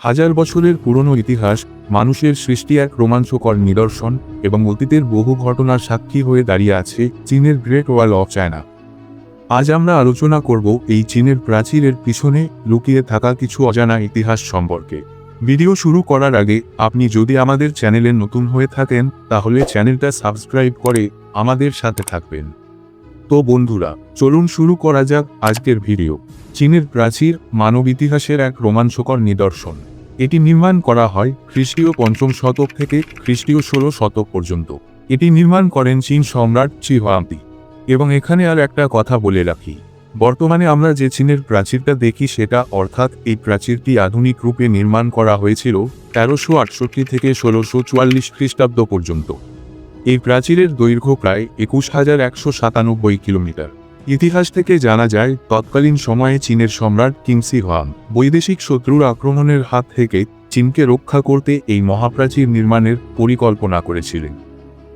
হাজার বছরের পুরনো ইতিহাস, মানুষের সৃষ্টি এক রোমাঞ্চকর নিদর্শন এবং অতীতের বহু ঘটনার সাক্ষী হয়ে দাঁড়িয়ে আছে চীনের গ্রেট ওয়াল অফ চায়না আজ আমরা আলোচনা করব এই চীনের প্রাচীরের পিছনে লুকিয়ে থাকা কিছু অজানা ইতিহাস সম্পর্কে। ভিডিও শুরু করার আগে আপনি যদি আমাদের চ্যানেলে নতুন হয়ে থাকেন, তাহলে চ্যানেলটা সাবস্ক্রাইব করে আমাদের সাথে থাকবেন। তো বন্ধুরা, চলুন শুরু করা যাক আজকের ভিডিও। চীনের প্রাচীর মানব ইতিহাসের এক রোমাঞ্চকর নিদর্শন। এটি নির্মাণ করা হয় খ্রিস্টীয় পঞ্চম শতক থেকে খ্রিস্টীয় ষোলো শতক পর্যন্ত। এটি নির্মাণ করেন চীন সম্রাট চি হুয়াংতি এবং এখানে আর একটা কথা বলে রাখি। বর্তমানে আমরা যে চীনের প্রাচীরটা দেখি সেটা অর্থাৎ এই প্রাচীরটি আধুনিক রূপে নির্মাণ করা হয়েছিল তেরোশো আটষট্টি থেকে ষোলোশো চুয়াল্লিশ খ্রিস্টাব্দ পর্যন্ত। এই প্রাচীরের দৈর্ঘ্য প্রায় একুশ হাজার একশো সাতানব্বই কিলোমিটার। ইতিহাস থেকে জানা যায়, তৎকালীন সময়ে চীনের সম্রাট কিংসি হোয়াং বৈদেশিক শত্রুর আক্রমণের হাত থেকে চীনকে রক্ষা করতে এই মহাপ্রাচীর নির্মাণের পরিকল্পনা করেছিলেন।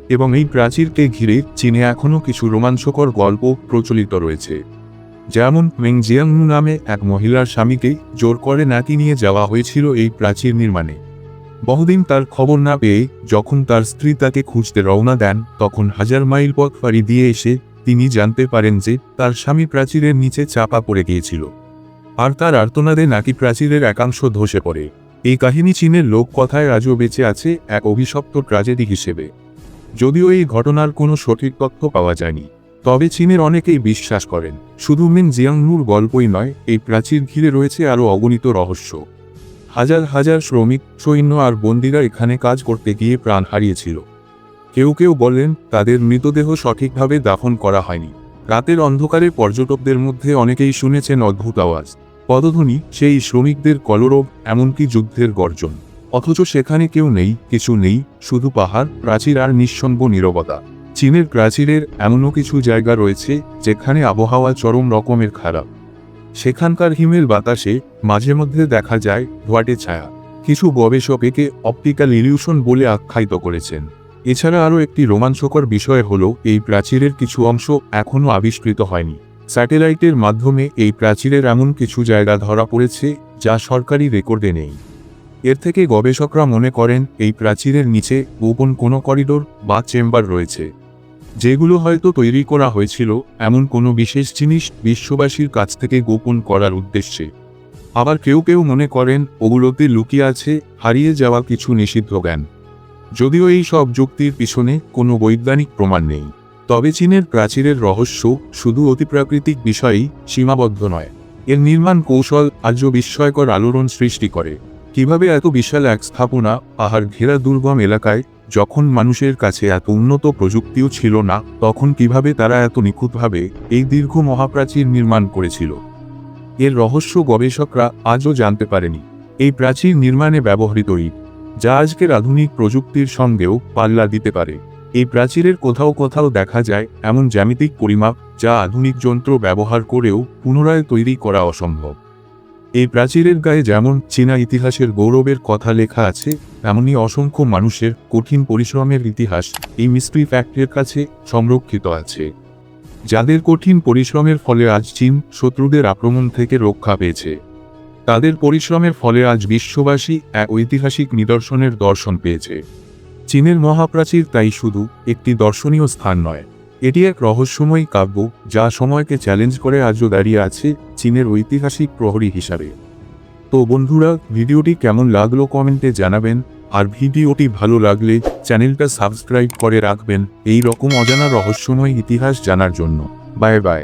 এবং এই প্রাচীরকে ঘিরে চীনে এখনও কিছু রোমাঞ্চকর গল্প প্রচলিত রয়েছে। যেমন মেংজিয়াং নামে এক মহিলার স্বামীকে জোর করে নাকি নিয়ে যাওয়া হয়েছিল এই প্রাচীর নির্মাণে। বহুদিন তার খবর না পেয়ে যখন তার স্ত্রী তাকে খুঁজতে রওনা দেন, তখন হাজার মাইল পথ পাড়ি দিয়ে এসে তিনি জানতে পারেন যে, তার স্বামী প্রাচীরের নিচে চাপা পড়ে গিয়েছিল। আর তার আর্তনাদে নাকি প্রাচীরের একাংশ ধসে পড়ে। এই কাহিনী চীনের লোককথায় আজও বেঁচে আছে এক অভিশপ্ত ট্র্যাজেডি হিসেবে। যদিও এই ঘটনার কোনো সঠিক তথ্য পাওয়া যায়নি, তবে চীনের অনেকেই বিশ্বাস করেন, শুধু মিন জিয়াংনুর গল্পই নয়, এই প্রাচীর ঘিরে রয়েছে আরও অগণিত রহস্য। হাজার হাজার শ্রমিক, সৈন্য আর বন্দীরা এখানে কাজ করতে গিয়ে প্রাণ হারিয়েছিল। কেউ কেউ বলেন, তাদের মৃতদেহ সঠিকভাবে দাফন করা হয়নি। রাতের অন্ধকারে পর্যটকদের মধ্যে অনেকেই শুনেছেন অদ্ভুত আওয়াজ। পদধ্বনি, সেই শ্রমিকদের কলরব, এমনকি যুদ্ধের গর্জন। অথচ সেখানে কেউ নেই, কিছু নেই, শুধু পাহাড়, প্রাচীর আর নিঃসঙ্গ নীরবতা। চীনের প্রাচীরের এমনও কিছু জায়গা রয়েছে, যেখানে আবহাওয়া চরম রকমের খারাপ। সেখানকার হিমেল বাতাসে মাঝে মধ্যে দেখা যায় ধোয়াটে ছায়া। কিছু গবেষক একে অপটিক্যাল ইলিউশন বলে আখ্যায়িত করেছেন। এছাড়া আরও একটি রোমাঞ্চকর বিষয় হল, এই প্রাচীরের কিছু অংশ এখনও আবিষ্কৃত হয়নি। স্যাটেলাইটের মাধ্যমে এই প্রাচীরের এমন কিছু জায়গা ধরা পড়েছে, যা সরকারি রেকর্ডে নেই। এর থেকে গবেষকরা মনে করেন, এই প্রাচীরের নিচে গোপন কোনো করিডোর বা চেম্বার রয়েছে। যেগুলো হয়তো তৈরি করা হয়েছিল, এমন কোনো বিশেষ জিনিস বিশ্ববাসীর কাছ থেকে গোপন করার উদ্দেশ্যে। আবার কেউ কেউ মনে করেন, ওগুলোতে লুকিয়ে আছে, হারিয়ে যাওয়া কিছু নিষিদ্ধ জ্ঞান। যদিও এই সব যুক্তির পিছনে কোনো বৈজ্ঞানিক প্রমাণ নেই। তবে চীনের প্রাচীরের রহস্য শুধু অতিপ্রাকৃতিক বিষয়েই সীমাবদ্ধ নয়। এর নির্মাণ কৌশল আজও বিস্ময়কর আলোড়ন সৃষ্টি করে। কীভাবে এত বিশাল এক স্থাপনা পাহাড় ঘেরা দুর্গম এলাকায় যখন মানুষের কাছে এত উন্নত প্রযুক্তিও ছিল না, তখন কীভাবে তারা এত নিখুঁতভাবে এই দীর্ঘ মহাপ্রাচীর নির্মাণ করেছিল? এর রহস্য গবেষকরা আজও জানতে পারেনি। এই প্রাচীর নির্মাণে ব্যবহৃত ইট যা আজকের আধুনিক প্রযুক্তির সঙ্গেও পাল্লা দিতে পারে। এই প্রাচীরের কোথাও কোথাও দেখা যায় এমন জ্যামিতিক পরিমাপ যা আধুনিক যন্ত্র ব্যবহার করেও পুনরায় তৈরি করা অসম্ভব। এই প্রাচীরের গায়ে যেমন চীনা ইতিহাসের গৌরবের কথা লেখা আছে, তেমনি অসংখ্য মানুষের কঠিন পরিশ্রমের ইতিহাস এই মিস্ট্রি ফ্যাক্টরির কাছে সংরক্ষিত আছে। যাদের কঠিন পরিশ্রমের ফলে আজ চীন শত্রুদের আক্রমণ থেকে রক্ষা পেয়েছে। তাদের পরিশ্রমের ফলে আজ বিশ্ববাসী এক ঐতিহাসিক নিদর্শনের দর্শন পেয়েছে। চীনের মহাপ্রাচীর তাই শুধু একটি দর্শনীয় স্থান নয়, এটি এক রহস্যময় কাব্য যা সময়কে চ্যালেঞ্জ করে আজও দাঁড়িয়ে আছে চীনের ঐতিহাসিক প্রহরী হিসাবে। তো বন্ধুরা, ভিডিওটি কেমন লাগল কমেন্টে জানাবেন, আর ভিডিওটি ভালো লাগলে চ্যানেলটা সাবস্ক্রাইব করে রাখবেন, এই রকম অজানা রহস্যময় ইতিহাস জানার জন্য। Bye bye.